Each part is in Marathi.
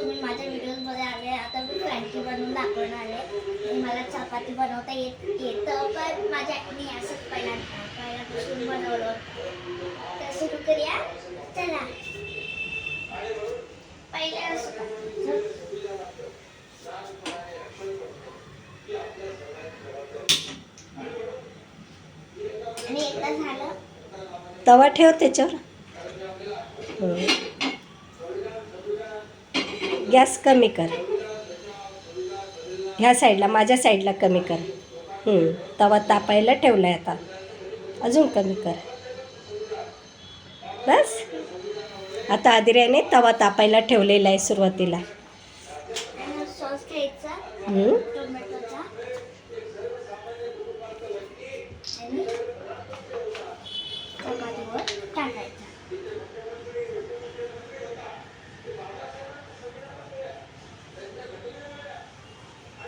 तुम्ही माझ्या व्हिडिओमध्ये आले आता मी फ्रँकी बनवून दाखवणार आहे. मला चपाती बनवता येत येतं पण माझ्या मी असंच पहिल्यांदा पहिल्यापासून बनवलं. तर सुरू करूया. चला. पहिले असं आणि एकदा झालं. तवा ठेव त्याच्यावर. हो. गॅस कमी कर. ह्या साईडला माझ्या साईडला कमी कर. तवा तापायला ठेवला आहे आता. अजून कमी कर. बस. आता आदिऱ्याने तवा तापायला ठेवलेला आहे सुरुवातीला आणि सॉस घ्यायचा हं. टोमॅटोचा आणि चपातीवर टाकायचा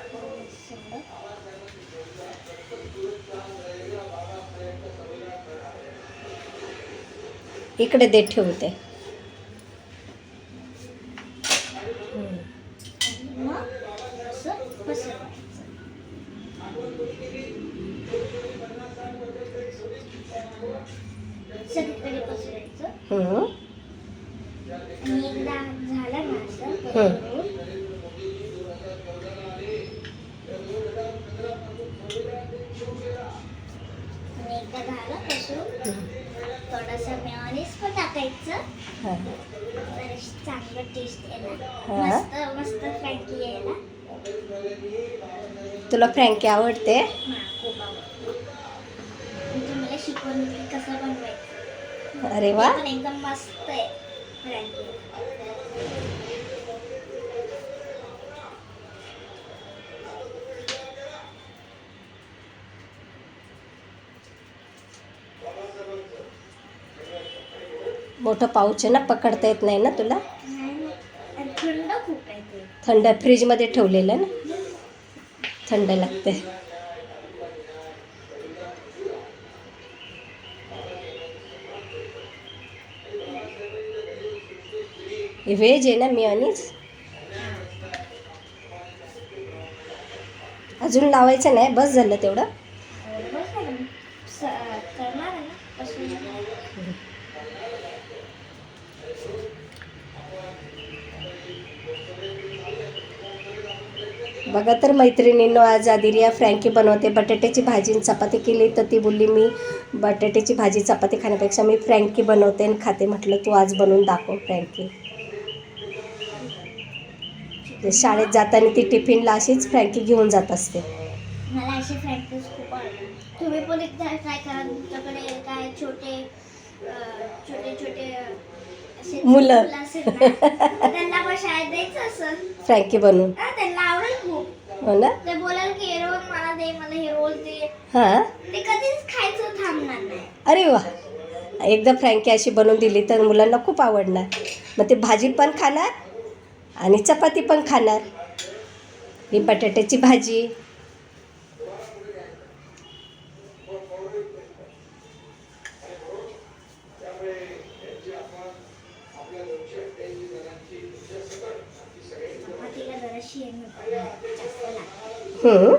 थोडंसं. इकडे दे ठेवते. हं. आणि मग असं पसरवायचं सगळीकडे पसरायचं हं. आणि एकदा झालं ना असं हं. पसरवून, आणि एकदा झालं पसरून हं. थोडासा मेयोनीज पण टाकायचं हां. तर चांगलं टेस्ट येणार हा. मस्त मस्त फ्रँकी यायला तुला फ्रँकी आवडते. अरे वा. एकदम मस्त आहे मोठं पाऊच आहे ना पकडता येत नाही ना तुला? थंड फ्रीजमध्ये ठेवलेलं ना? थंड लागते व्हेज आहे ना मिओनीज अजून लावायचं नाही बस झालं तेवढं बस झालं. स- करणार आहे ना कसं बघा तर मैत्रिणींनो आज आदिरिया फ्रँकी बनवते. बटाट्याची भाजी आणि चपाती केली तर ती बोलली मी बटाट्याची भाजी चपाती खाण्यापेक्षा मी फ्रँकी बनवते आणि खाते. म्हटलं तू आज बनवून दाखव फ्रँकी. शाळेत जाताना ती टिफिनला अशीच फ्रँकी घेऊन जात असते. मला असे फ्रँकीज खूप आवडतात. तुम्ही पण एकदा ट्राय करा. तुमच्याकडे काय छोटे अं, छोटे छोटे अं, असे मुलं. असेल ना तर त्यांना पण शाळेत द्यायचं असं फ्रँकी बनवून. हा, ना? ते बोलाल की हे रोल मला दे मला हे रोल दे. हां? ते कधीच खायचं थांबणार नाही. अरे वा. एकदा फ्रँकी अशी बनवून दिली तर मुलांना खूप आवडणार. मग ते भाजी पण खाणार आणि चपाती पण खाणार. ही बटाट्याची भाजी. चपातीला जराशी हं.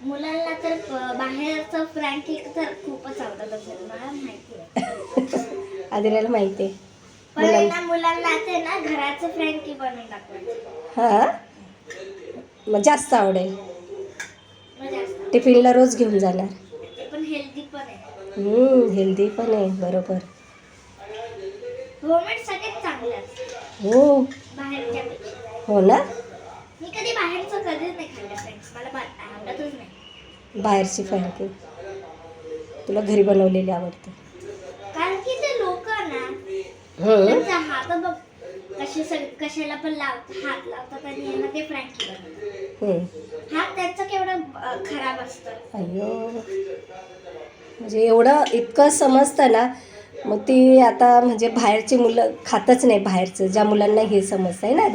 मुलांना तर बाहेरचं फ्रँकी तर खूपच आवडत असेल मला माहिती आहे. आदिराला माहिती आहे. पण मुलांना ना मुलांना ते ना घराचं फ्रँकी बनवून हां? मग जास्त आवडेल. टिफिनला रोज घेऊन जाणार. ते पण हेल्दी पण आहे. हेल्दी पण आहे बरोबर. होममेड सगळेच चांगले हो. बाहेरच्या हो ना? मी कधी बाहेरचं कधीच नाही खाल्लं फ्रेंड्स मला बा- आवडतच नाही. बाहेरची फ्रँकी तुला घरी बनवलेली आवडते. कारण की ते लोक ना हं. त्यांचा हात बघ कसे सग कशाला पण लाव हात लावतात आणि यांना ते फ्रँकी बनवतात. हं. हात त्यांचा केवढा अं, खराब असतं. अय्यो. म्हणजे एवढं इतकं समजतं ना मग ती आता म्हणजे बाहेरची मुलं खातच नाही बाहेरचं ज्या मुलांना हे समजतं आहे ना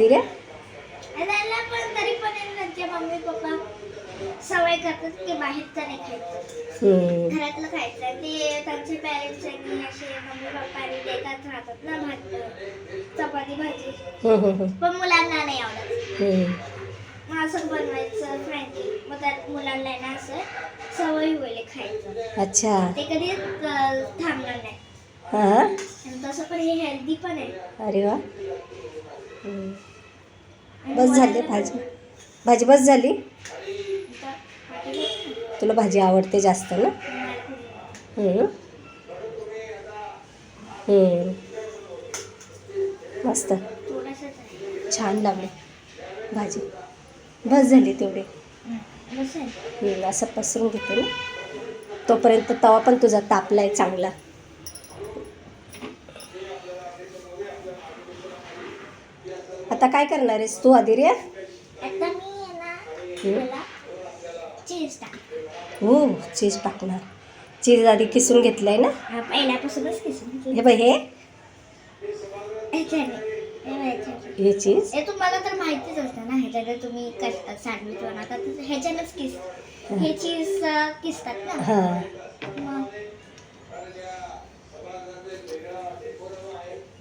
पप्पा सवय करतात की बाहेरचं नाही खायचं. हम्म. घरातलं खायचं ते त्यांचे पॅरेंट्स आणि असे मम्मी पप्पांनी देतात राहतात ना भात चपाती भाजी. पण मुलांना नाही आवडत. मग असं बनवायचं मग त्यात मुलांना ना असं सवय होईल खायचं. अच्छा. ते कधी थांबणार नाही. हां? तसं पण हे हेल्दी पण आहे. अरे वा. बस झाली भाजी. भाजी बस झाली. तुला भाजी आवडते जास्त ना? हम्म. हम्म. मस्त. थोडंसंच आहे. छान लागली भाजी. बस झाली तेवढी. बस आहे. हम्म, असं पसरून घेते ना तोपर्यंत तवा पण तुझा तापलाय चांगला. आता काय करणार आहेस तू आदिर्या आता मी चीज हो चीज टाकणार. चीज आधी किसून घेतलंय ना? पहिल्यापासूनच किसून हे बाई हे. हे. हे चीज हे तुम्हाला तर माहितीच असतं ना ह्याच्याने तुम्ही सँडविच बनवतात तर ह्याच्यानेच किस हे. चीज किसतात ना. हां.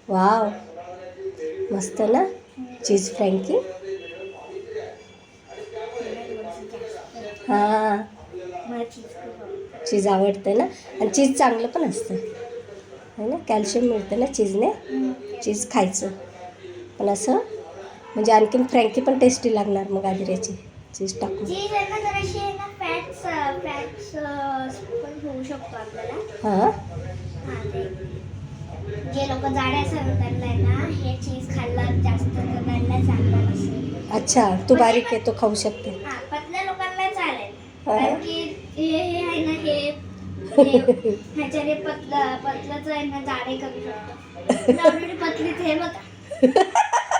वाव. मस्त ना? चीज फ्रँकी. हां. चीज आवडतं. ना? आणि चीज चांगलं पण असतं. है ना? कॅल्शियम मिळतं ना चीजने. चीज खायचं. पण असं म्हणजे आणखीन फ्रँकी पण टेस्टी लागणार मग आदिऱ्याची चीज टाकून. हां. जे लोक जाडे असतात त्यांना आहे ना हे चीज खाल्लं जास्त तर त्यांना चांगलं नसेल अच्छा तू बारीक आहे तो खाऊ शकते. हा पतल्या लोकांना चालेल. हा. कारण की हे हे आहे ना हे हे- ह्याच्याने पतलं पतलंच आहे ना जाडे करू शकतो ऑलरेडी पतलीच आहे बघा.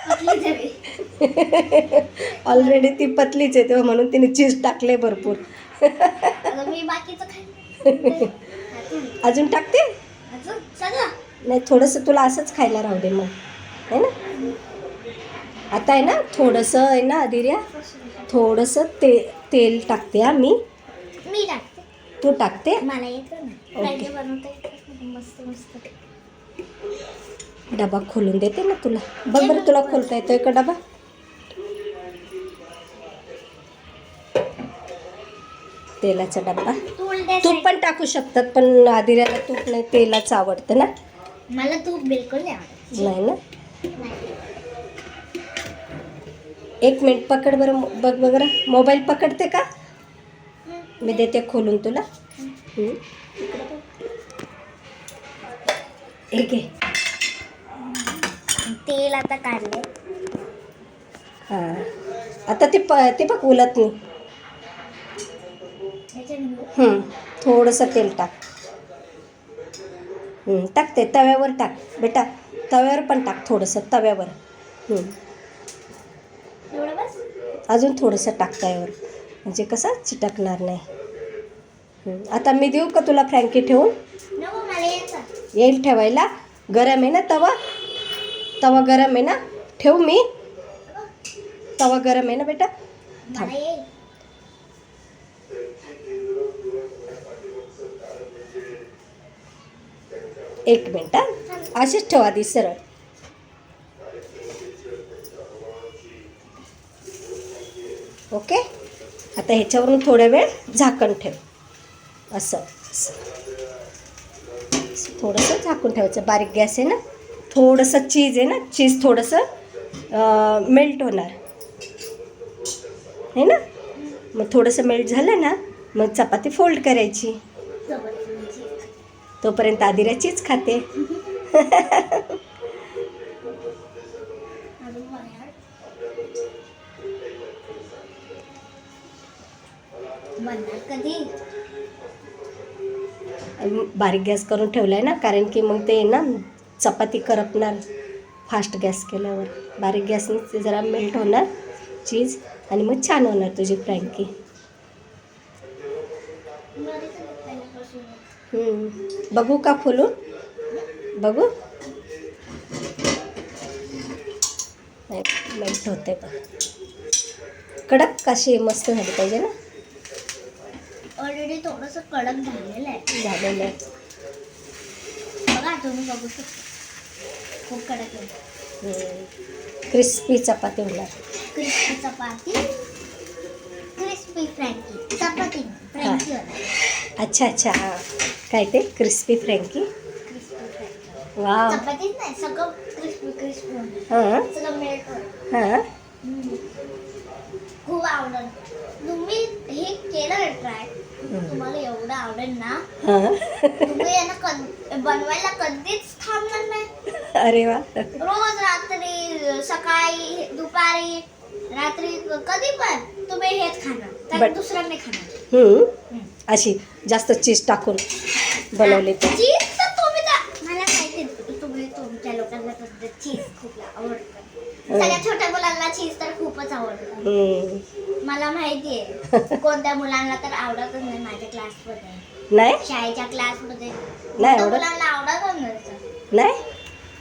पतलीच आहे. मी. ऑलरेडी ती पतलीच आहे तेव्हा म्हणून तिने चीज टाकले भरपूर. आता मी बाकीचं खाईन. अजून अजून टाकते? अजून? सगळं नाही थोडंसं तुला असंच खायला राहू दे मग. है ना? आता आहे ना थोडंसं आहे ना आदिर्या? थोडंसं ते तेल टाकते हा मी. मी टाकते. तू टाकते? मला येतं ना. फ्रायडे बनवता येतं. मस्त मस्त. डबा खोलून देते ना तुला. बघ बरं तुला खोलता येतोय का डबा? तेलाचा डब्बा तूप पण टाकू शकतात पण आदिऱ्याला तूप नाही तेलाच आवडतं ना? मला तूप बिलकुल नाही आवडत. नाही ना. एक मिनिट पकड बरं बघ बरं मोबाईल पकडते का. मी देते खोलून तुला. हं. हे घे. तेल आता काढले. हां. आता ते प ते बघ उलत नाही. थोडंसं तेल टाक. हं, टाक ते तव्यावर टाक. बेटा तव्यावर पण टाक थोडंसं तव्यावर. अजून थोडंसं टाक तव्यावर म्हणजे कसं चिटकणार नाही. आता मी देऊ का तुला फ्रँकी ठेवून? येईल ठेवायला. गरम आहे ना तवा? तवा गरम आहे ना? ठेवू मी. तवा गरम आहे ना बेटा? थांब. एक मिनिट अशीच ठेवा आधी सरळ. ओके? आता ह्याच्यावरून थोड्या वेळ झाकण ठेव. असं. थोडंसं झाकून ठेवायचं. बारीक गॅस आहे ना? थोडंसं चीज आहे ना? चीज थोडंसं मेल्ट होणार. आहे ना? मग थोडंसं मेल्ट झालं ना मग चपाती फोल्ड करायची. तोपर्यंत आदिरा चीज खाते. बनणार कधी? बारीक गॅस करून ठेवला आहे ना कारण की मग ते ना चपाती करपणार फास्ट गॅस केल्यावर. बारीक गॅसने ते जरा मेल्ट होणार चीज आणि मग छान होणार तुझी फ्रँकी. बघू का खोलून बघू. नाही मेल्ट होते बघ. कडक कशी मस्त झाली पाहिजे ना? ऑलरेडी थोडस कडक झालेलं आहे. झालेलं आहे. बघा तुम्ही बघू शकता. खूप कडक आहे. क्रिस्पी चपाती होणार. क्रिस्पी चपाती. Crispy frankie. चपाती फ्रँकी होणार. अच्छा अच्छा हां. काय ते? Crispy frankie? वा चपातीच नाही सगळं क्रिस्पी क्रिस्पी हां. सगळं मेल्ट हां. खूप आवडलं. तुम्ही हे केलं ट्राय तुम्हाला एवढं आवडेल ना? तुम्ही यांना कध बनवायला कधीच थांबणार नाही. अरे वा. रोज रात्री सकाळी दुपारी रात्री कधी पण तुम्ही हेच खाणार. तर But- दुसरं नाही खाणार. हम्म. अशी जास्त चीज टाकून बनवली तर. चीज तर तुम्ही तर मला माहिती आहे, तुम्ही तुमच्या लोकांना चीज खूप आवडतं. सगळ्या छोट्या मुलांना चीज तर खूपच आवडतं. मला माहिती आहे कोणत्या मुलांना तर आवडतच नाही माझ्या क्लासमध्ये नाही? शाळेच्या क्लासमध्ये नाही कोणत्या आवडत? मुलांना आवडतच नसतं नाही?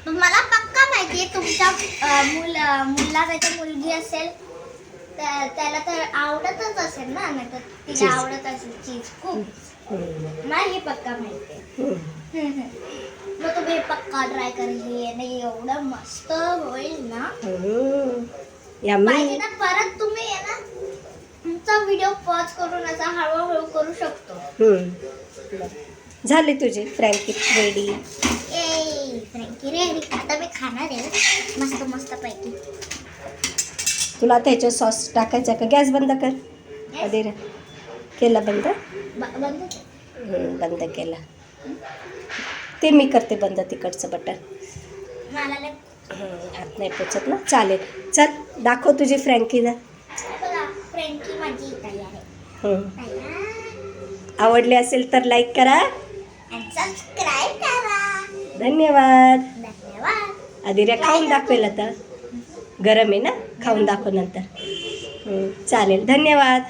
पण मला पक्का माहिती आहे तुमच्या अं, मुल मुलला त्याच्या मुलगी असेल त्या- त्याला तर आवडतच असेल ना नाही तर तिला Cheese. आवडत असेल चीज खूप. हम्म. मला हे पक्का माहिती आहे हम्म. मग तुम्ही पक्का ट्राय कर हे आणि एवढं मस्त होईल ना? हम्म. पाहिजे ना परत तुम्ही आहे ना. तुमचा व्हिडिओ पॉज करून असा हळूहळू करू शकतो. झाली तुझी फ्रँकी रेडी ए फ्रँकी रेडी आता मी खाणार आहे. मस्त मस्त पैकी. तुला ह्याच्यात सॉस टाकायचा का? गॅस बंद कर. अरे रे केला बंद? बंद बंद केला. ते मी करते बंद तिकडचं बटन. आत नाही पोचत ना. चालेल. चल दाखव तुझी फ्रँकी आवडली असेल तर लाईक करा. सबस्क्राईब करा धन्यवाद. धन्यवाद खाऊन दाखवेल आता. गरम आहे ना? खाऊन दाखव नंतर. चालेल. धन्यवाद.